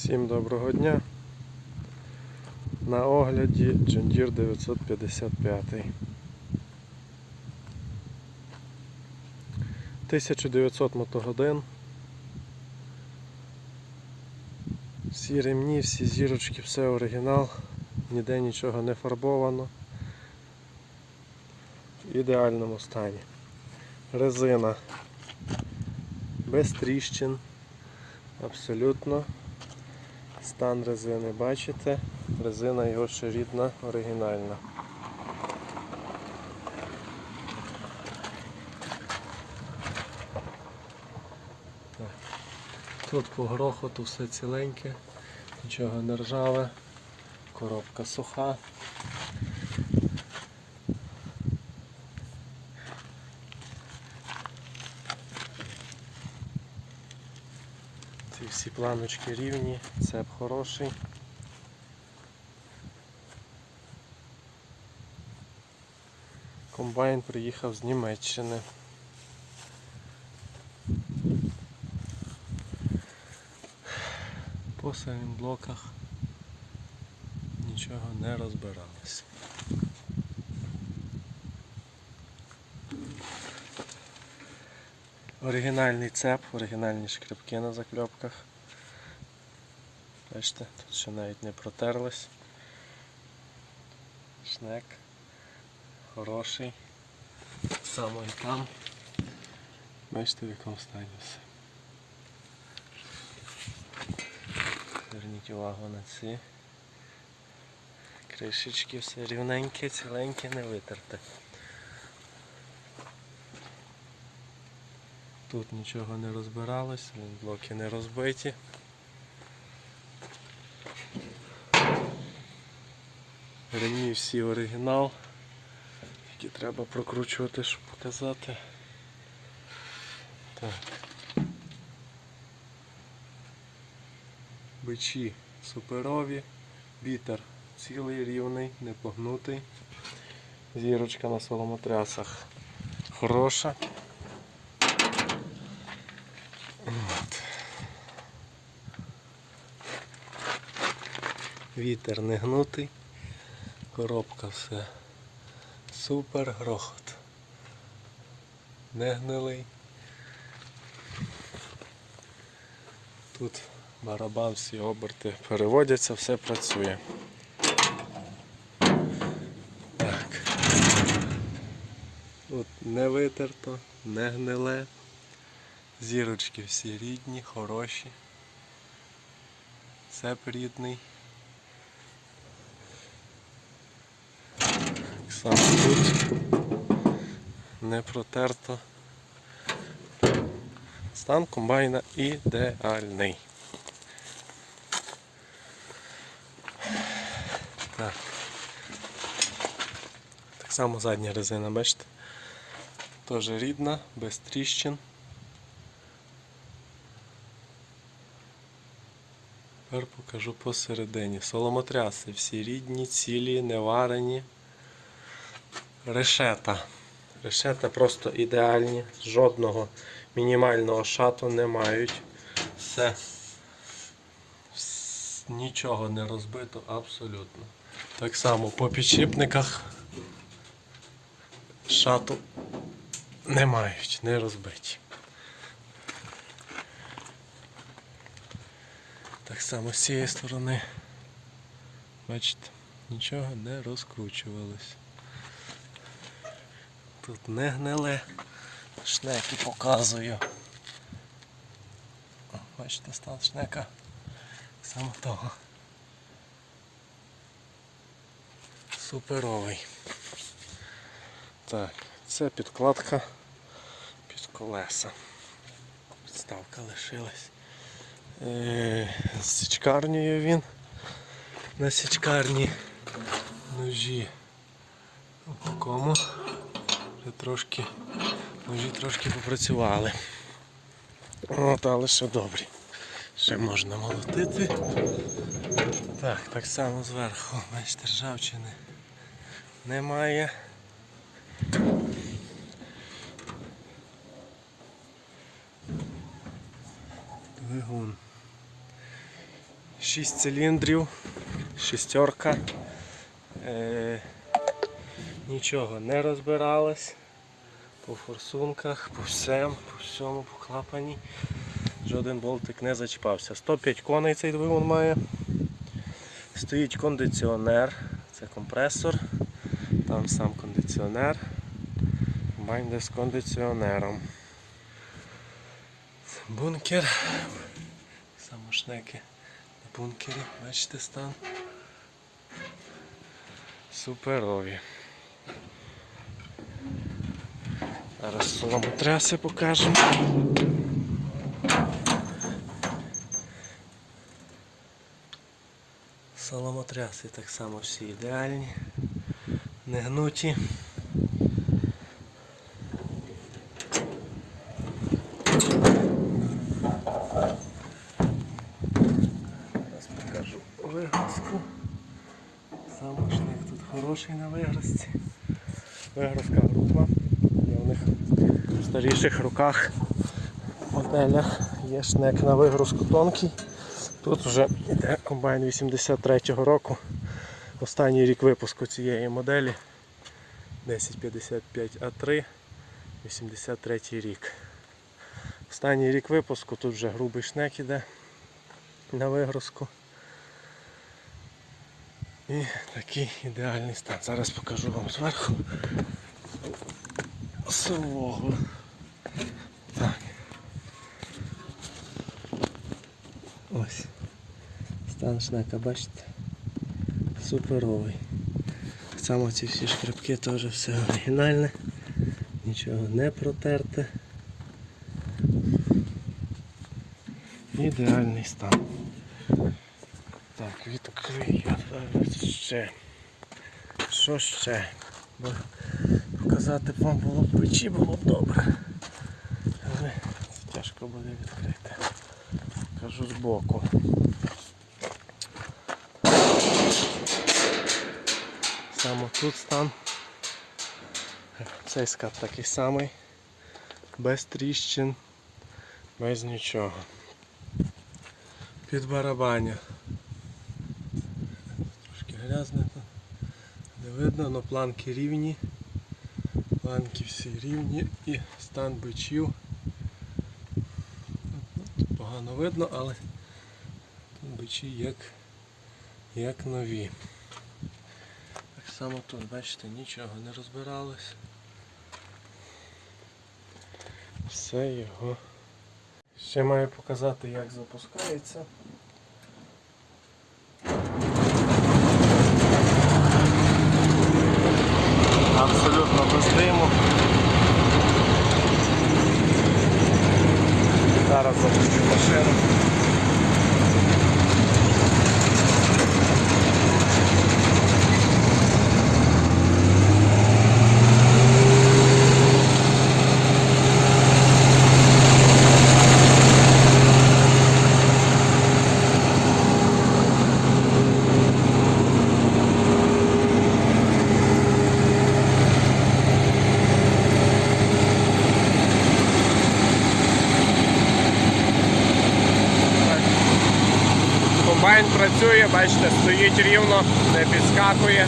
Всім доброго дня. На огляді Deere 955. 1900 мотогодин. Всі ремні, всі зірочки, все оригінал, ніде нічого не фарбовано. В ідеальному стані. Резина без тріщин. Абсолютно. Стан резини бачите, резина його ще рідна, оригінальна. Тут по грохоту все ціленьке, нічого не ржаве, коробка суха. Всі планочки рівні, цеп хороший. Комбайн приїхав з Німеччини. По самим блоках нічого не розбиралось. Оригінальний цеп, оригінальні шкрипки на закльопках. Бачите, тут ще навіть не протерлись. Шнек хороший. Само і там. Бачите в якому стані все. Зверніть увагу на ці. Кришечки все рівненьке, ціленьке, не витерте. Тут нічого не розбиралось, блоки не розбиті. Ремні всі оригінал, які треба прокручувати, щоб показати. Так. Бичі суперові, бітер цілий рівний, не погнутий. Зірочка на соломотрясах хороша. Вітер не гнутий, коробка все супер, грохот. Не гнилий. Тут барабан, всі оберти переводяться, все працює. Так. Тут не витерто, не гниле. Зірочки всі рідні, хороші. Цеп рідний. Само тут не протерто. Стан комбайна ідеальний. Так. Так само задня резина, бачите? Теж рідна, без тріщин. Тепер покажу посередині. Соломотряси всі рідні, цілі, не варені. Решета. Решета просто ідеальні, жодного мінімального шату не мають. Все. Нічого не розбито абсолютно. Так само по підшипниках шату не мають, не розбиті. Так само з цієї сторони. Бачите, нічого не розкручувалось. Тут не гниле. Шнеки показую. Бачите, стан шнека саме того. Суперовий. Так, це підкладка під колеса. Підставка лишилась. Е, з січкарнею він. На січкарні ножі у такому. Вже трошки ножі трошки попрацювали. От, але ще добрі. Ще можна молотити. Так, так само зверху, бачите, ржавчини немає. Двигун 6 циліндрів, шістерка. Нічого не розбиралось. По форсунках, по всем, по всьому, по клапані. Жоден болтик не зачіпався. 105 коней цей двигун має. Стоїть кондиціонер, це компресор, там сам кондиціонер. Комбайн з кондиціонером. Бункер. Самошнеки на бункері, бачите стан. Суперові. Зараз соломотраси покажемо. Соломотряси так само всі ідеальні, не гнуті. Зараз покажу вигрузку. Самошник тут хороший на вигрузці. Вигрузка група. Є у них в старіших руках моделях є шнек на вигрузку тонкий. Тут вже йде комбайн 83-го року. Останній рік випуску цієї моделі 1055А3, 83 рік. Останній рік випуску, тут вже грубий шнек іде на вигрузку. І такий ідеальний стан. Зараз покажу вам зверху свого. Так. Ось. Стан шнека, бачите? Суперовий. Само ці всі шкрипки теж все оригінальне. Нічого не протерте. Ідеальний стан. Так, відкрию зараз ще. Що ще? Бо показати вам було б печі було б добре. Але це тяжко буде відкрити. Кажу збоку. Саме тут стан. Цей скат такий самий. Без тріщин, без нічого. Під барабаня. Грязне. Не видно, але планки рівні. Планки всі рівні і стан бичів. Тут погано видно, але тут бичі як, як нові. Так само тут, бачите, нічого не розбиралось. Все його. Ще маю показати, як запускається. Абсолютно без диму. Зараз запущу машину. Комбайн працює, бачите, стоїть рівно, не підскакує.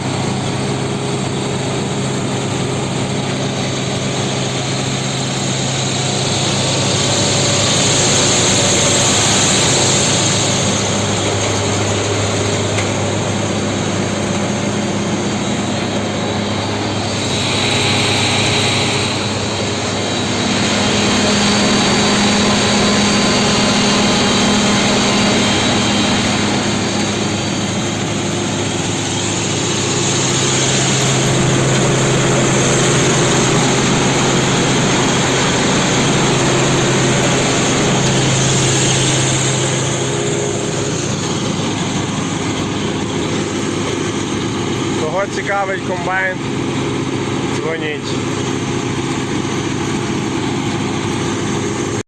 Цікавить комбайн, дзвоніть.